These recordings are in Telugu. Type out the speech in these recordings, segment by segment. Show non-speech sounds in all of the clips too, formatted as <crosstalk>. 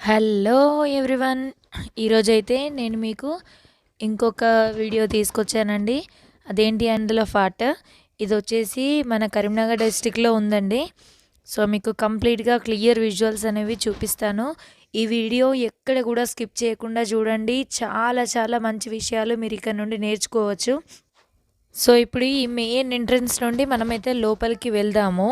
Hello everyone. ఈరోజైతే నేను మీకు ఇంకొక వీడియో తీసుకొచ్చానండి. అదేంటి అందులో ఫాట్ ఇది వచ్చేసి మన కరీంనగర్ డిస్టిక్లో ఉందండి. సో మీకు కంప్లీట్గా క్లియర్ విజువల్స్ అనేవి చూపిస్తాను. ఈ వీడియో ఎక్కడ కూడా స్కిప్ చేయకుండా చూడండి. చాలా చాలా మంచి విషయాలు మీరు ఇక్కడ నుండి నేర్చుకోవచ్చు. సో ఇప్పుడు ఈ మెయిన్ ఎంట్రన్స్ నుండి మనమైతే లోపలికి వెళ్దాము.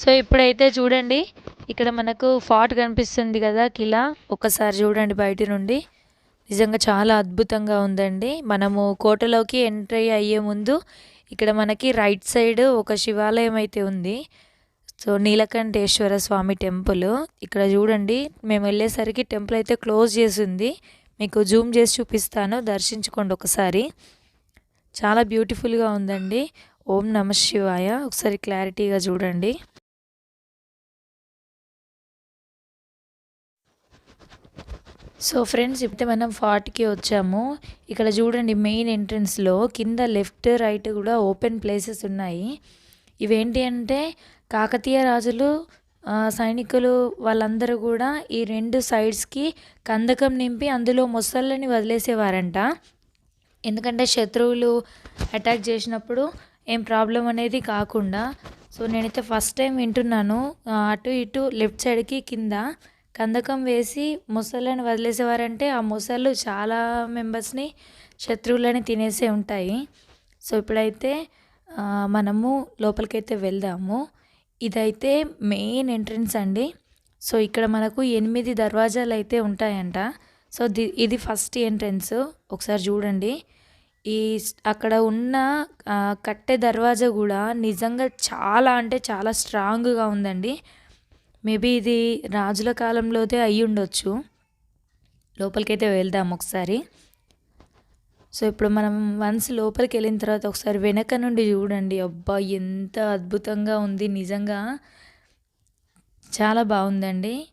సో ఇప్పుడైతే చూడండి ఇక్కడ మనకు ఫాట్ కనిపిస్తుంది కదా కిలా. ఒకసారి చూడండి బయట నుండి. నిజంగా చాలా అద్భుతంగా ఉందండి. మనము కోటలోకి ఎంట్రీ అయ్యే ముందు ఇక్కడ మనకి రైట్ సైడ్ ఒక శివాలయం అయితే ఉంది. So Neelakanteshwara Swamy temple. ఇక్కడ చూడండి మేము వెళ్ళేసరికి టెంపుల్ అయితే క్లోజ్ చేసి ఉంది మీకు జూమ్ చేసి చూపిస్తాను దర్శించుకోండి ఒకసారి. చాలా బ్యూటిఫుల్గా ఉందండి. ఓం నమ శివాయ. ఒకసారి క్లారిటీగా చూడండి. సో ఫ్రెండ్స్ ఇప్పుడు మనం ఫార్ట్కి వచ్చాము. ఇక్కడ చూడండి మెయిన్ ఎంట్రన్స్లో కింద లెఫ్ట్ రైట్ కూడా ఓపెన్ ప్లేసెస్ ఉన్నాయి. ఇవేంటి అంటే కాకతీయ రాజులు సైనికులు వాళ్ళందరూ కూడా ఈ రెండు సైడ్స్కి కందకం నింపి అందులో మొసళ్ళని వదిలేసేవారంట. ఎందుకంటే శత్రువులు అటాక్ చేసినప్పుడు ఏం ప్రాబ్లం అనేది కాకుండా. సో నేనైతే ఫస్ట్ టైం వింటున్నాను. అటు ఇటు లెఫ్ట్ సైడ్కి కింద కందకం వేసి మొసళ్ళని వదిలేసేవారంటే ఆ మొసళ్ళు చాలా మెంబర్స్ని శత్రువులని తినేసే ఉంటాయి. సో ఇప్పుడైతే మనము లోపలికైతే వెళ్దాము. ఇదైతే మెయిన్ ఎంట్రన్స్ అండి. సో ఇక్కడ మనకు ఎనిమిది దర్వాజాలు అయితే ఉంటాయంట. సో ది ఇది ఫస్ట్ ఎంట్రన్స్. ఒకసారి చూడండి. ఈ అక్కడ ఉన్న కట్టె దర్వాజా కూడా నిజంగా చాలా అంటే చాలా స్ట్రాంగ్గా ఉందండి. మేబీ ఇది రాజుల కాలంలోదే అయి ఉండొచ్చు. లోపలికైతే వెళ్దాం ఒకసారి. సో ఇప్పుడు మనం వన్స్ లోపలికి వెళ్ళిన తర్వాత ఒకసారి వెనక నుండి చూడండి. అబ్బా ఎంత అద్భుతంగా ఉంది. నిజంగా చాలా బాగుందండి.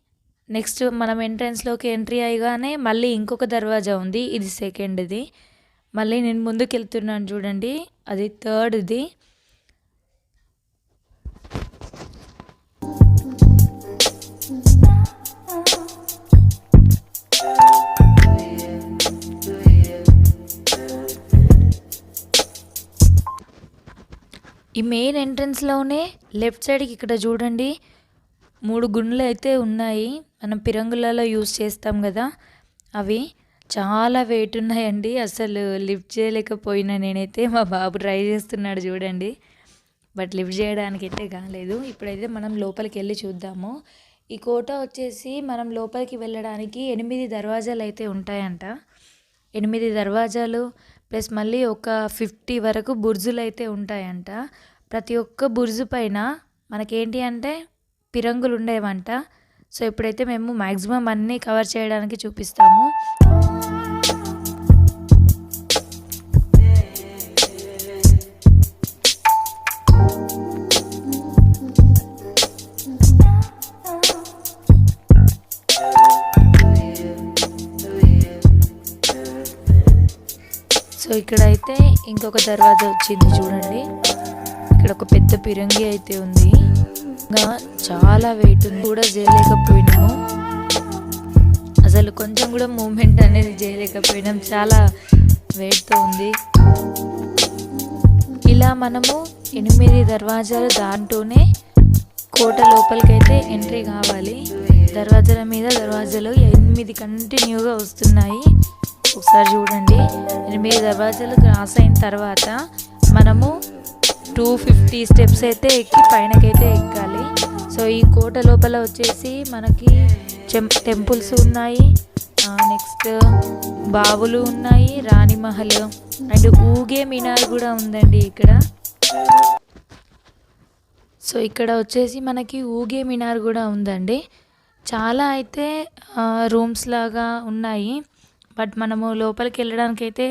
నెక్స్ట్ మనం ఎంట్రన్స్లోకి ఎంట్రీ అయ్యగానే మళ్ళీ ఇంకొక దర్వాజా ఉంది. ఇది సెకండ్ది మళ్ళీ నేను ముందుకు వెళ్తున్నాను చూడండి. అది థర్డ్ది ఈ మెయిన్ ఎంట్రన్స్లోనే లెఫ్ట్ సైడ్కి ఇక్కడ చూడండి. మూడు గుండ్లు అయితే ఉన్నాయి. మనం పిరంగులలో యూస్ చేస్తాం కదా. అవి చాలా వెయిట్ ఉన్నాయండి. అసలు లిఫ్ట్ చేయలేకపోయినా నేనైతే. మా బాబు ట్రై చేస్తున్నాడు చూడండి. బట్ లిఫ్ట్ చేయడానికి అయితే కాలేదు. ఇప్పుడైతే మనం లోపలికి వెళ్ళి చూద్దాము. ఈ కోట వచ్చేసి మనం లోపలికి వెళ్ళడానికి ఎనిమిది దర్వాజాలు అయితే ఉంటాయంట. ఎనిమిది దర్వాజాలు ప్లస్ మళ్ళీ ఒక ఫిఫ్టీ వరకు బుర్జులు అయితే ఉంటాయంట. ప్రతి ఒక్క బుర్జు పైన మనకేంటి అంటే పిరంగులు ఉండేవంట సో ఇప్పుడైతే మేము మ్యాక్సిమం అన్నీ కవర్ చేయడానికి చూపిస్తాము ఇక్కడైతే ఇంకొక దర్వాజా వచ్చింది చూడండి. ఇక్కడ ఒక పెద్ద పిరంగి అయితే ఉంది. ఇంకా చాలా వెయిట్ ఉంది. కూడా చేయలేకపోయినాము. అసలు కొంచెం కూడా మూమెంట్ అనేది చేయలేకపోయినాం. చాలా వెయిట్తో ఉంది. ఇలా మనము ఎనిమిది దర్వాజాలు దాంట్లోనే కోట లోపలికైతే ఎంట్రీ కావాలి. దర్వాజాల మీద దర్వాజాలు ఎనిమిది కంటిన్యూగా వస్తున్నాయి. ఒకసారి చూడండి. ఎనిమిది దర్వాజాలు క్రాస్ అయిన తర్వాత మనము టూ ఫిఫ్టీ స్టెప్స్ అయితే ఎక్కి పైనకైతే ఎక్కాలి. సో ఈ కోట లోపల వచ్చేసి మనకి టెంపుల్స్ ఉన్నాయి. నెక్స్ట్ బావులు ఉన్నాయి రాణిమహల్ అండ్ ఊగే మినార్ కూడా ఉందండి ఇక్కడ. సో ఇక్కడ వచ్చేసి మనకి ఊగే మినార్ కూడా ఉందండి. చాలా అయితే రూమ్స్ లాగా ఉన్నాయి. బట్ మనము లోపలికి వెళ్ళడానికి అయితే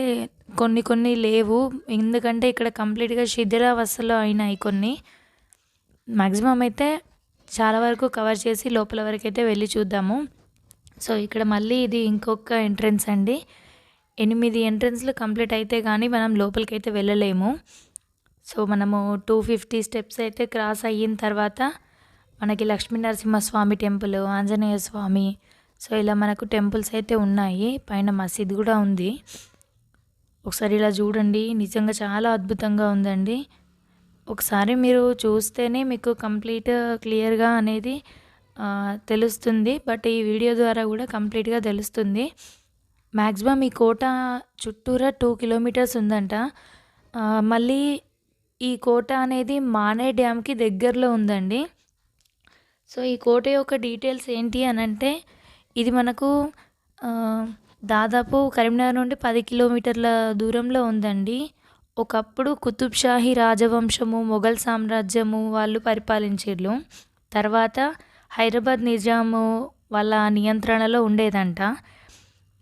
కొన్ని కొన్ని లేవు. ఎందుకంటే ఇక్కడ కంప్లీట్గా శిథిలావస్థలో అయినాయి కొన్ని. మ్యాక్సిమం అయితే చాలా వరకు కవర్ చేసి లోపల వరకు అయితే వెళ్ళి చూద్దాము. సో ఇక్కడ మళ్ళీ ఇది ఇంకొక ఎంట్రన్స్ అండి. ఎనిమిది ఎంట్రన్స్లు కంప్లీట్ అయితే కానీ మనం లోపలికి అయితే వెళ్ళలేము. సో మనము టూ ఫిఫ్టీ స్టెప్స్ అయితే క్రాస్ అయిన తర్వాత మనకి లక్ష్మీనరసింహస్వామి టెంపుల్ ఆంజనేయ స్వామి సో ఇలా మనకు టెంపుల్స్ అయితే ఉన్నాయి. పైన మసీద్ కూడా ఉంది. ఒకసారి ఇలా చూడండి. నిజంగా చాలా అద్భుతంగా ఉందండి. ఒకసారి మీరు చూస్తేనే మీకు కంప్లీట్ క్లియర్గా అనేది తెలుస్తుంది. బట్ ఈ వీడియో ద్వారా కూడా కంప్లీట్గా తెలుస్తుంది. మ్యాక్సిమం ఈ కోట చుట్టూరా టూ కిలోమీటర్స్ ఉందంట. మళ్ళీ ఈ కోట అనేది మానే డ్యామ్కి దగ్గరలో ఉందండి. సో ఈ కోట యొక్క డీటెయిల్స్ ఏంటి అని అంటే ఇది మనకు దాదాపు కరీంనగర్ నుండి పది కిలోమీటర్ల దూరంలో ఉందండి. ఒకప్పుడు కుతుబ్ షాహీ రాజవంశము మొఘల్ సామ్రాజ్యము వాళ్ళు పరిపాలించారు తర్వాత హైదరాబాద్ నిజాము వాళ్ళ నియంత్రణలో ఉండేదంట.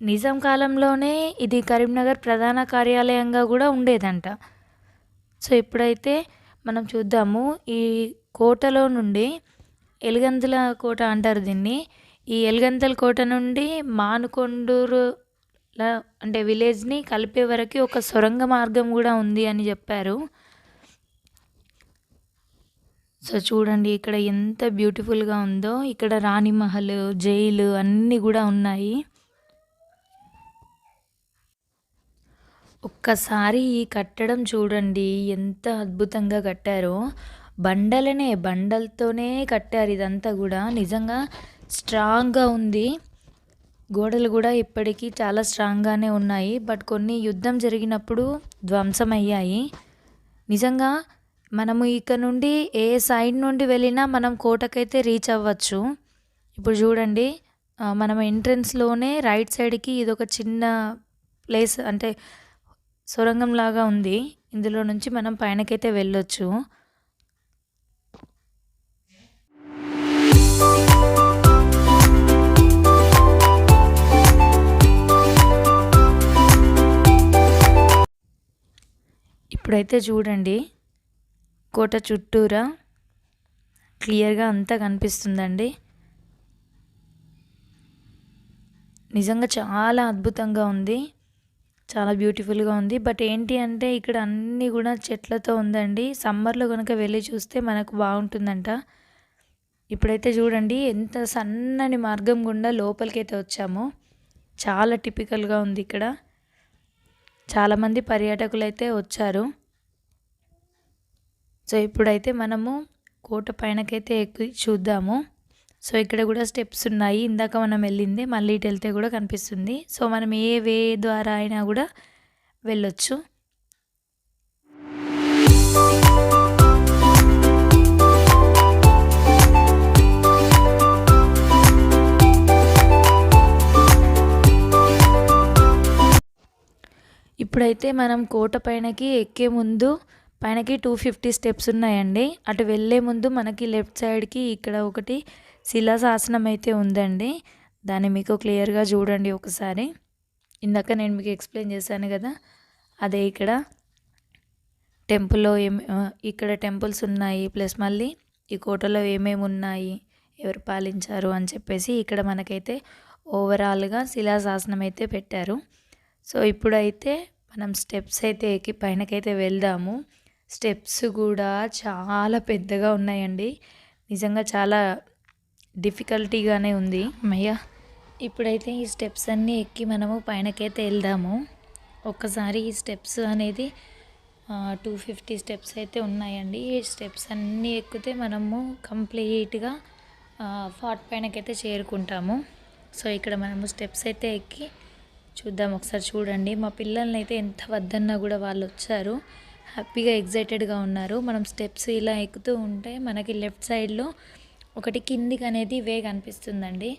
నిజాం కాలంలోనే ఇది కరీంనగర్ ప్రధాన కార్యాలయంగా కూడా ఉండేదంట. సో ఇప్పుడైతే మనం చూద్దాము ఈ కోటలో నుండి ఎలుగందుల కోట అంటారు దీన్ని. ఈ ఎలుగంతల కోట నుండి మానుకొండూరు అంటే విలేజ్ని కలిపే వరకు ఒక సొరంగ మార్గం కూడా ఉంది అని చెప్పారు. సో చూడండి ఇక్కడ ఎంత బ్యూటిఫుల్గా ఉందో. ఇక్కడ రాణి మహల్ జైలు అన్నీ కూడా ఉన్నాయి. ఒక్కసారి ఈ కట్టడం చూడండి. ఎంత అద్భుతంగా కట్టారో. బండలనే బండలతోనే కట్టారు ఇదంతా కూడా. నిజంగా స్ట్రాంగ్గా ఉంది. గోడలు కూడా ఇప్పటికీ చాలా స్ట్రాంగ్గానే ఉన్నాయి. బట్ కొన్ని యుద్ధం జరిగినప్పుడు ధ్వంసమయ్యాయి. నిజంగా మనము ఇక్కడ నుండి ఏ సైడ్ నుండి వెళ్ళినా మనం కోటకైతే రీచ్ అవ్వచ్చు. ఇప్పుడు చూడండి మనం ఎంట్రన్స్లోనే రైట్ సైడ్కి ఇది ఒక చిన్న ప్లేస్ అంటే సొరంగం లాగా ఉంది. ఇందులో నుంచి మనం పైనకైతే వెళ్ళొచ్చు. ఇప్పుడైతే చూడండి కోట చుట్టూరా క్లియర్గా అంతా కనిపిస్తుందండి. నిజంగా చాలా అద్భుతంగా ఉంది చాలా బ్యూటిఫుల్గా ఉంది. బట్ ఏంటి అంటే ఇక్కడ అన్నీ కూడా చెట్లతో ఉందండి. సమ్మర్లో కనుక వెళ్ళి చూస్తే మనకు బాగుంటుందంట. ఇప్పుడైతే చూడండి ఎంత సన్నని మార్గం గుండా లోపలికైతే వచ్చామో. చాలా టిపికల్గా ఉంది ఇక్కడ. చాలామంది పర్యాటకులు అయితే వచ్చారు. సో ఇప్పుడైతే మనము కోట పైనకైతే ఎక్కి చూద్దాము. సో ఇక్కడ కూడా స్టెప్స్ ఉన్నాయి. ఇందాక మనం వెళ్ళింది మళ్ళీ ఇటు వెళ్తే కూడా కనిపిస్తుంది. సో మనం ఏ వే ద్వారా అయినా కూడా వెళ్ళొచ్చు. ఇప్పుడైతే మనం కోట పైనకి ఎక్కే ముందు పైనకి టూ ఫిఫ్టీ స్టెప్స్ ఉన్నాయండి. అటు వెళ్ళే ముందు మనకి లెఫ్ట్ సైడ్కి ఇక్కడ ఒకటి శిలాశాసనం అయితే ఉందండి. దాన్ని మీకు క్లియర్గా చూడండి ఒకసారి. ఇందాక నేను మీకు ఎక్స్ప్లెయిన్ చేశాను కదా అదే ఇక్కడ టెంపుల్లో ఏం ఇక్కడ టెంపుల్స్ ఉన్నాయి ప్లస్ మళ్ళీ ఈ కోటలో ఏమేమి ఉన్నాయి ఎవరు పాలించారు అని చెప్పేసి ఇక్కడ మనకైతే ఓవరాల్గా శిలాశాసనం అయితే పెట్టారు. సో ఇప్పుడైతే మనం స్టెప్స్ అయితే ఎక్కి పైనకైతే వెళ్దాము. స్టెప్స్ కూడా చాలా పెద్దగా ఉన్నాయండి. నిజంగా చాలా డిఫికల్టీగానే ఉంది. అమ్మయ్య ఇప్పుడైతే ఈ స్టెప్స్ అన్నీ ఎక్కి మనము పైనకైతే వెళ్దాము. ఒక్కసారి ఈ స్టెప్స్ అనేది టూ ఫిఫ్టీ స్టెప్స్ అయితే ఉన్నాయండి. ఈ స్టెప్స్ అన్నీ ఎక్కితే మనము కంప్లీట్గా ఫాట్ పైనకైతే చేరుకుంటాము. సో ఇక్కడ మనము స్టెప్స్ అయితే ఎక్కి చూద్దాం ఒకసారి చూడండి. మా పిల్లల్ని అయితే ఎంత వద్దన్నా కూడా వాళ్ళు వచ్చారు. హ్యాపీగా ఎగ్జైటెడ్గా ఉన్నారు. మనం స్టెప్స్ ఇలా ఎక్కుతూ ఉంటే మనకి లెఫ్ట్ సైడ్లో ఒకటి కిందికి అనేది వే కనిపిస్తుందండి.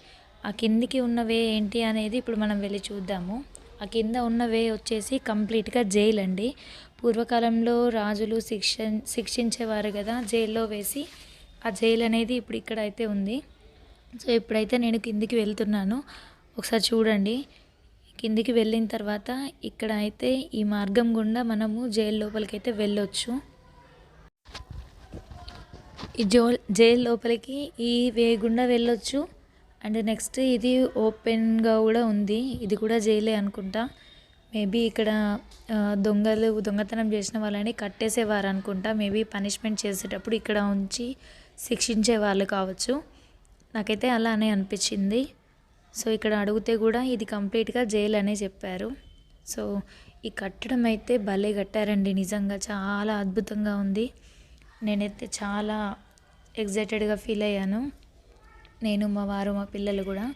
ఆ కిందికి ఉన్న వే ఏంటి అనేది ఇప్పుడు మనం వెళ్ళి చూద్దాము. ఆ కింద ఉన్న వే వచ్చేసి కంప్లీట్గా జైలు అండి. పూర్వకాలంలో రాజులు శిక్ష శిక్షించేవారు కదా జైల్లో వేసి ఆ జైలు అనేది ఇప్పుడు ఇక్కడ అయితే ఉంది. సో ఇప్పుడైతే నేను కిందికి వెళ్తున్నాను. ఒకసారి చూడండి. కిందికి వెళ్ళిన తర్వాత ఇక్కడ అయితే ఈ మార్గం గుండా మనము జైలు లోపలికి అయితే వెళ్ళొచ్చు. ఈ జో జైలు లోపలికి ఈ వే గుండా వెళ్ళొచ్చు. అండ్ నెక్స్ట్ ఇది ఓపెన్గా కూడా ఉంది. ఇది కూడా జైలే అనుకుంటా. మేబీ ఇక్కడ దొంగలు దొంగతనం చేసిన వాళ్ళని కట్టేసేవారు అనుకుంటా. మేబీ పనిష్మెంట్ చేసేటప్పుడు ఇక్కడ ఉంచి శిక్షించే వాళ్ళు కావచ్చు. నాకైతే అలానే అనిపించింది. సో ఇక్కడ అడిగితే కూడా ఇది కంప్లీట్గా జైలు అనే చెప్పారు. సో ఈ కట్టడం అయితే భలే కట్టారండి. నిజంగా చాలా అద్భుతంగా ఉంది. నేనైతే చాలా ఎగ్జైటెడ్గా ఫీల్ అయ్యాను. నేను మా వారు మా పిల్లలు కూడా.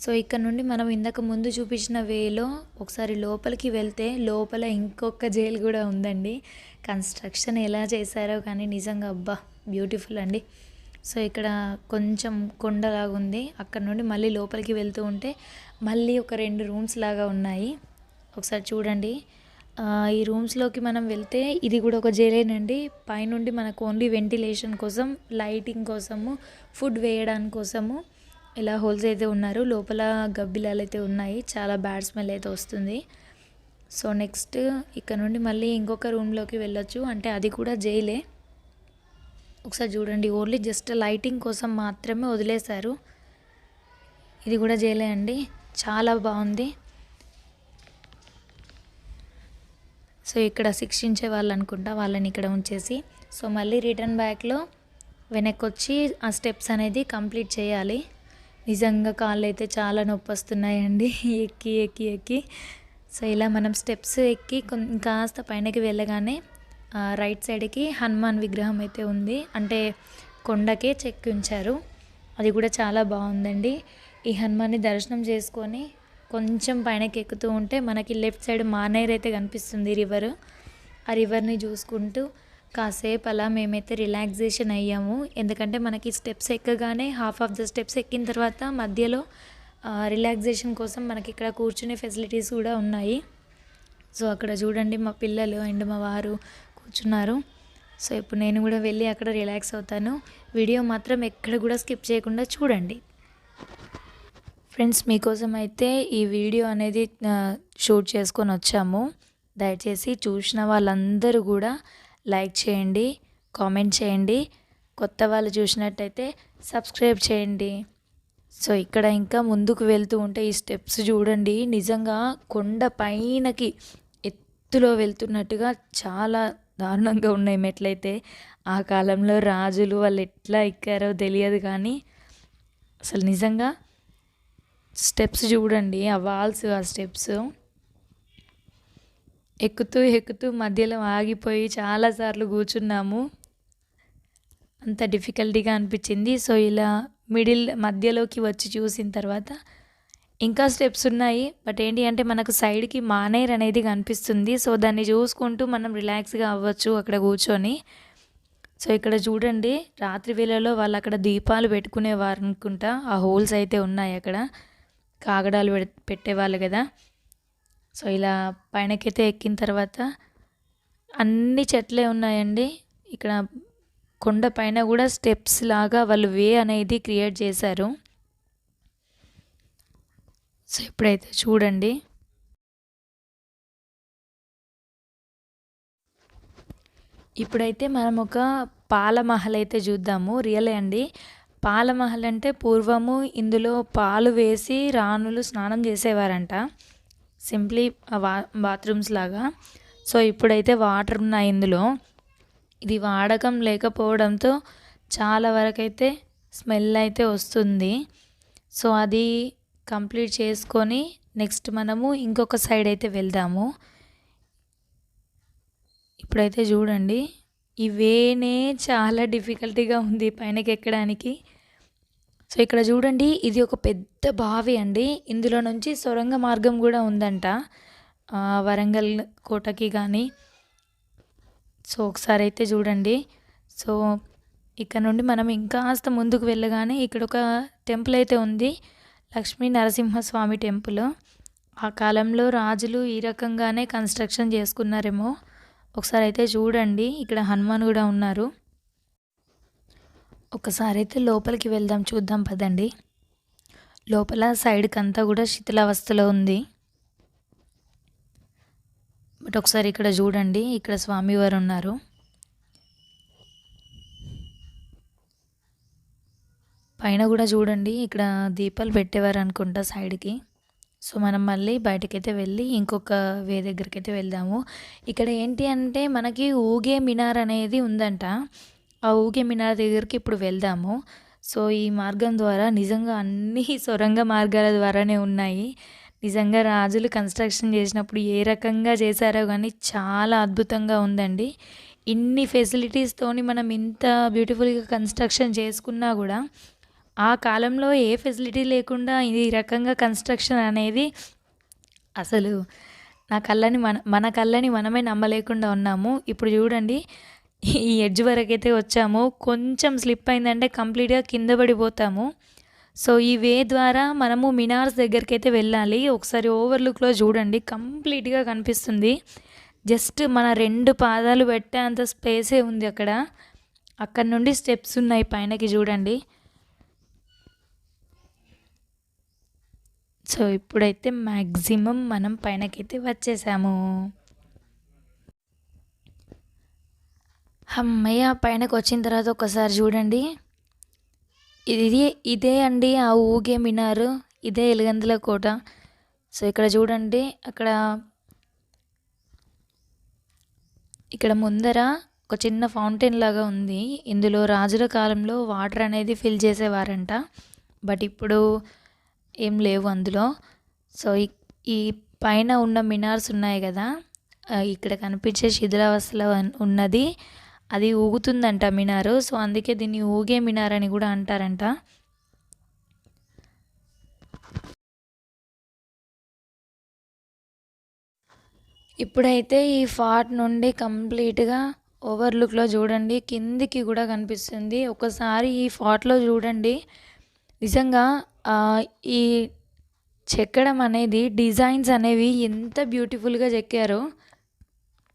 సో ఇక్కడ నుండి మనం ఇందాక ముందు చూపించిన వేలో ఒకసారి లోపలికి వెళ్తే లోపల ఇంకొక జైలు కూడా ఉందండి. కన్స్ట్రక్షన్ ఎలా చేశారో కానీ నిజంగా అబ్బా! బ్యూటిఫుల్ అండి. సో ఇక్కడ కొంచెం కొండలాగా ఉంది అక్కడ నుండి మళ్ళీ లోపలికి వెళ్తూ ఉంటే మళ్ళీ ఒక రెండు రూమ్స్ లాగా ఉన్నాయి. ఒకసారి చూడండి. ఈ రూమ్స్లోకి మనం వెళ్తే ఇది కూడా ఒక జైలేనండి పైనుండి మనకు ఓన్లీ వెంటిలేషన్ కోసం లైటింగ్ కోసము ఫుడ్ వేయడానికి కోసము ఇలా హోల్స్ అయితే ఉన్నారు. లోపల గబ్బిలాలు అయితే ఉన్నాయి. చాలా బ్యాడ్ స్మెల్ అయితే వస్తుంది. సో నెక్స్ట్ ఇక్కడ నుండి మళ్ళీ ఇంకొక రూమ్లోకి వెళ్ళొచ్చు. అంటే అది కూడా జైలే. ఒకసారి చూడండి. ఓన్లీ జస్ట్ లైటింగ్ కోసం మాత్రమే వదిలేశారు. ఇది కూడా జైలే అండి. చాలా బాగుంది. సో ఇక్కడ శిక్షించే వాళ్ళు అనుకుంటా వాళ్ళని ఇక్కడ ఉంచేసి. సో మళ్ళీ రిటర్న్ బ్యాక్లో వెనక్కి వచ్చి ఆ స్టెప్స్ అనేది కంప్లీట్ చేయాలి. నిజంగా కాళ్ళు అయితే చాలా నొప్పి వస్తున్నాయండి <laughs> ఎక్కి ఎక్కి ఎక్కి. సో ఇలా మనం స్టెప్స్ ఎక్కి కాస్త పైనకి వెళ్ళగానే రైట్ సైడ్కి హనుమాన్ విగ్రహం అయితే ఉంది. అంటే కొండకే చెక్కి ఉంచారు. అది కూడా చాలా బాగుందండి. ఈ హనుమాన్ని దర్శనం చేసుకొని కొంచెం పైనకి ఎక్కుతూ ఉంటే మనకి లెఫ్ట్ సైడ్ మానేర్ అయితే కనిపిస్తుంది రివర్. ఆ రివర్ని చూసుకుంటూ కాసేపు అలా మేమైతే రిలాక్సేషన్ అయ్యాము. ఎందుకంటే మనకి స్టెప్స్ ఎక్కగానే హాఫ్ ఆఫ్ ద స్టెప్స్ ఎక్కిన తర్వాత మధ్యలో రిలాక్సేషన్ కోసం మనకి ఇక్కడ కూర్చునే ఫెసిలిటీస్ కూడా ఉన్నాయి. సో అక్కడ చూడండి మా పిల్లలు అండ్ మా వారు కూర్చున్నారు. సో ఇప్పుడు నేను కూడా వెళ్ళి అక్కడ రిలాక్స్ అవుతాను. వీడియో మాత్రం ఎక్కడ కూడా స్కిప్ చేయకుండా చూడండి. ఫ్రెండ్స్ మీకోసం అయితే ఈ వీడియో అనేది షూట్ చేసుకొని వచ్చాము. దయచేసి చూసిన వాళ్ళందరూ కూడా లైక్ చేయండి కామెంట్ చేయండి. కొత్త వాళ్ళు చూసినట్టయితే సబ్స్క్రైబ్ చేయండి. సో ఇక్కడ ఇంకా ముందుకు వెళ్తూ ఉంటే ఈ స్టెప్స్ చూడండి. నిజంగా కొండ పైనకి ఎత్తులో వెళ్తున్నట్టుగా చాలా దారుణంగా ఉన్నాయి మెట్లయితే. ఆ కాలంలో రాజులు వాళ్ళు ఎట్లా ఎక్కారో తెలియదు కానీ అసలు నిజంగా స్టెప్స్ చూడండి ఆ వాల్స్ ఆ స్టెప్స్. ఎక్కుతూ ఎక్కుతూ మధ్యలో ఆగిపోయి చాలాసార్లు కూర్చున్నాము. అంత డిఫికల్టీగా అనిపించింది. సో ఇలా మిడిల్ మధ్యలోకి వచ్చి చూసిన తర్వాత ఇంకా స్టెప్స్ ఉన్నాయి బట్ ఏంటి అంటే మనకు సైడ్కి మానేర్ అనేది కనిపిస్తుంది. సో దాన్ని చూసుకుంటూ మనం రిలాక్స్గా అవ్వచ్చు అక్కడ కూర్చొని. సో ఇక్కడ చూడండి రాత్రి వేళలో వాళ్ళు అక్కడ దీపాలు పెట్టుకునేవారు అనుకుంటా. ఆ హోల్స్ అయితే ఉన్నాయి అక్కడ. కాగడాలు పెట్టేవాళ్ళు కదా. సో ఇలా పైనకైతే ఎక్కిన తర్వాత అన్ని చెట్లే ఉన్నాయండి. ఇక్కడ కొండ పైన కూడా స్టెప్స్ లాగా వాళ్ళు వే అనేది క్రియేట్ చేశారు. సో ఇప్పుడైతే చూడండి. ఇప్పుడైతే మనం ఒక పాలమహల్ అయితే చూద్దాము. రియలే అండి. పాలమహల్ అంటే పూర్వము ఇందులో పాలు వేసి రాణులు స్నానం చేసేవారంట. సింప్లీ వా బాత్రూమ్స్ లాగా. సో ఇప్పుడైతే వాటర్ ఉన్నాయి ఇందులో. ఇది వాడకం లేకపోవడంతో చాలా వరకైతే స్మెల్ అయితే వస్తుంది. సో అది కంప్లీట్ చేసుకొని నెక్స్ట్ మనము ఇంకొక సైడ్ అయితే వెళ్దాము. ఇప్పుడైతే చూడండి ఈ వేనే చాలా డిఫికల్టీగా ఉంది పైనకి ఎక్కడానికి. సో ఇక్కడ చూడండి ఇది ఒక పెద్ద బావి అండి. ఇందులో నుంచి సొరంగ మార్గం కూడా ఉందంట వరంగల్ కోటకి కానీ సో ఒకసారి అయితే చూడండి. సో ఇక్కడ నుండి మనం ఇంకా కాస్త ముందుకు వెళ్ళగానే ఇక్కడ ఒక టెంపుల్ అయితే ఉంది. లక్ష్మీ నరసింహస్వామి టెంపుల్. ఆ కాలంలో రాజులు ఈ రకంగానే కన్స్ట్రక్షన్ చేసుకున్నారేమో. ఒకసారి అయితే చూడండి ఇక్కడ హనుమాన్ కూడా ఉన్నారు. ఒకసారి అయితే లోపలికి వెళ్దాం చూద్దాం పదండి. లోపల సైడ్కి అంతా కూడా శిథిలావస్థలో ఉంది. బట్ ఒకసారి ఇక్కడ చూడండి ఇక్కడ స్వామివారు ఉన్నారు. పైన కూడా చూడండి ఇక్కడ దీపాలు పెట్టేవారు అనుకుంటా సైడ్కి. సో మనం మళ్ళీ బయటకైతే వెళ్ళి ఇంకొక వే దగ్గరికి అయితే వెళ్దాము. ఇక్కడ ఏంటి అంటే మనకి ఊగే మినార్ అనేది ఉందంట. ఆ ఊగే మినార్ దగ్గరికి ఇప్పుడు వెళ్దాము. సో ఈ మార్గం ద్వారా నిజంగా అన్ని <laughs> సొరంగ మార్గాల ద్వారానే ఉన్నాయి. నిజంగా రాజులు కన్స్ట్రక్షన్ చేసినప్పుడు ఏ రకంగా చేశారో కానీ చాలా అద్భుతంగా ఉందండి. ఇన్ని ఫెసిలిటీస్తోని మనం ఇంత బ్యూటిఫుల్గా కన్స్ట్రక్షన్ చేసుకున్నా కూడా ఆ కాలంలో ఏ ఫెసిలిటీ లేకుండా ఈ రకంగా కన్స్ట్రక్షన్ అనేది అసలు నా కళ్ళని మన మన కళ్ళని మనమే నమ్మలేకుండా ఉన్నాము. ఇప్పుడు చూడండి ఈ ఎడ్జ్ వరకైతే వచ్చాము కొంచెం స్లిప్ అయిందంటే కంప్లీట్గా కింద పడిపోతాము. సో ఈ వే ద్వారా మనము మినార్స్ దగ్గరికి అయితే వెళ్ళాలి. ఒకసారి ఓవర్లుక్లో చూడండి కంప్లీట్గా కనిపిస్తుంది. జస్ట్ మన రెండు పాదాలు పెట్టేంత స్పేసే ఉంది అక్కడ. అక్కడ నుండి స్టెప్స్ ఉన్నాయి పైనకి చూడండి. సో ఇప్పుడైతే మ్యాక్సిమం మనం పైనకైతే వచ్చేసాము. అమ్మయ్య పైనకు వచ్చిన తర్వాత ఒకసారి చూడండి. ఇది ఇదే అండి ఆ ఊగే మినారు. ఇదే ఎలుగందుల కోట. సో ఇక్కడ చూడండి అక్కడ ఇక్కడ ముందర ఒక చిన్న ఫౌంటైన్ లాగా ఉంది. ఇందులో రాజుల కాలంలో వాటర్ అనేది ఫిల్ చేసేవారంట. బట్ ఇప్పుడు ఏం లేవు అందులో. సో ఈ పైన ఉన్న మినార్స్ ఉన్నాయి కదా ఇక్కడ కనిపించే శిథిలావస్థలో ఉన్నది. అది ఊగుతుందంట మినారు. సో అందుకే దీన్ని ఊగే మినార్ అని కూడా అంటారంట. ఇప్పుడైతే ఈ ఫాట్ నుండి కంప్లీట్గా ఓవర్లుక్లో చూడండి. కిందికి కూడా కనిపిస్తుంది. ఒకసారి ఈ ఫాట్లో చూడండి. నిజంగా ఈ చెక్కడం అనేది డిజైన్స్ అనేవి ఎంత బ్యూటిఫుల్గా చెక్కారో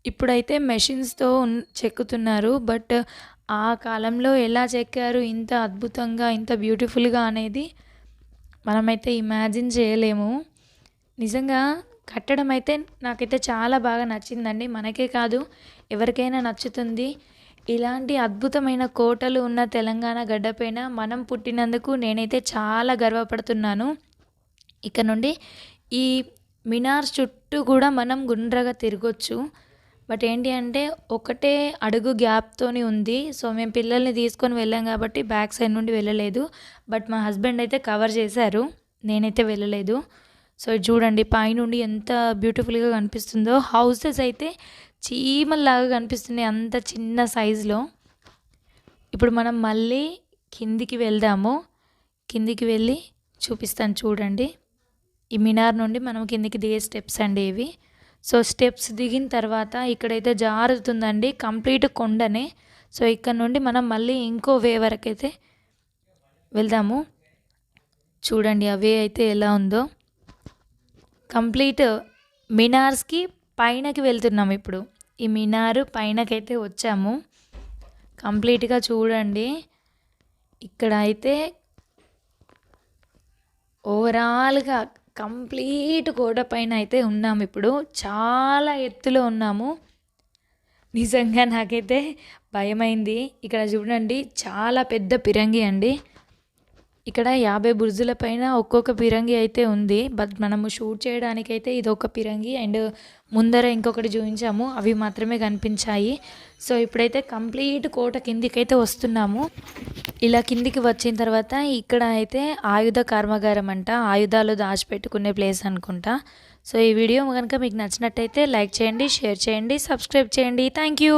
ఇప్పుడైతే మెషిన్స్తో చెక్కుతున్నారు. బట్ ఆ కాలంలో ఎలా చెక్కారు ఇంత అద్భుతంగా ఇంత బ్యూటిఫుల్గా అనేది మనమైతే ఇమాజిన్ చేయలేము. నిజంగా కట్టడం అయితే నాకైతే చాలా బాగా నచ్చిందండి. మనకే కాదు ఎవరికైనా నచ్చుతుంది. ఇలాంటి అద్భుతమైన కోటలు ఉన్న తెలంగాణ గడ్డపైన మనం పుట్టినందుకు నేనైతే చాలా గర్వపడుతున్నాను. ఇక్కడ నుండి ఈ మినార్ చుట్టూ కూడా మనం గుండ్రగా తిరగొచ్చు. బట్ ఏంటి అంటే ఒకటే అడుగు గ్యాప్తోని ఉంది. సో మేము పిల్లల్ని తీసుకొని వెళ్ళాం కాబట్టి బ్యాక్ సైడ్ నుండి వెళ్ళలేదు. బట్ మా హస్బెండ్ అయితే కవర్ చేశారు. నేనైతే వెళ్ళలేదు. సో చూడండి పైనుండి ఎంత బ్యూటిఫుల్గా కనిపిస్తుందో. హౌసెస్ అయితే చీమల్లాగా కనిపిస్తున్నాయి అంత చిన్న సైజులో. ఇప్పుడు మనం మళ్ళీ కిందికి వెళ్దాము. కిందికి వెళ్ళి చూపిస్తాను చూడండి. ఈ మినార్ నుండి మనం కిందికి దిగే స్టెప్స్ అండి ఇవి. సో స్టెప్స్ దిగిన తర్వాత ఇక్కడైతే జారుతుందండి కంప్లీట్ కొండనే. సో ఇక్కడ నుండి మనం మళ్ళీ ఇంకో వే వరకు అయితే వెళ్దాము. చూడండి ఆ వే అయితే ఎలా ఉందో. కంప్లీట్ మినార్స్కి పైనకి వెళ్తున్నాం ఇప్పుడు. ఈ మినారు పైనకైతే వచ్చాము. కంప్లీట్గా చూడండి. ఇక్కడ అయితే ఓవరాల్గా కంప్లీట్ గోడ పైన అయితే ఉన్నాము ఇప్పుడు. చాలా ఎత్తులో ఉన్నాము. నిజంగా నాకైతే భయమైంది. ఇక్కడ చూడండి చాలా పెద్ద పిరంగి అండి. ఇక్కడ యాభై బుర్జుల పైన ఒక్కొక్క పిరంగి అయితే ఉంది. బట్ మనము షూట్ చేయడానికైతే ఇది ఒక పిరంగి. అండ్ ముందర ఇంకొకటి చూపించాము. అవి మాత్రమే కనిపించాయి. సో ఇప్పుడైతే కంప్లీట్ కోట కిందికైతే వస్తున్నాము. ఇలా కిందికి వచ్చిన తర్వాత ఇక్కడ అయితే ఆయుధ కర్మగారం అంట. ఆయుధాలు దాచిపెట్టుకునే ప్లేస్ అనుకుంటా. సో ఈ వీడియో కనుక మీకు నచ్చినట్టయితే లైక్ చేయండి షేర్ చేయండి సబ్స్క్రైబ్ చేయండి. Thank you.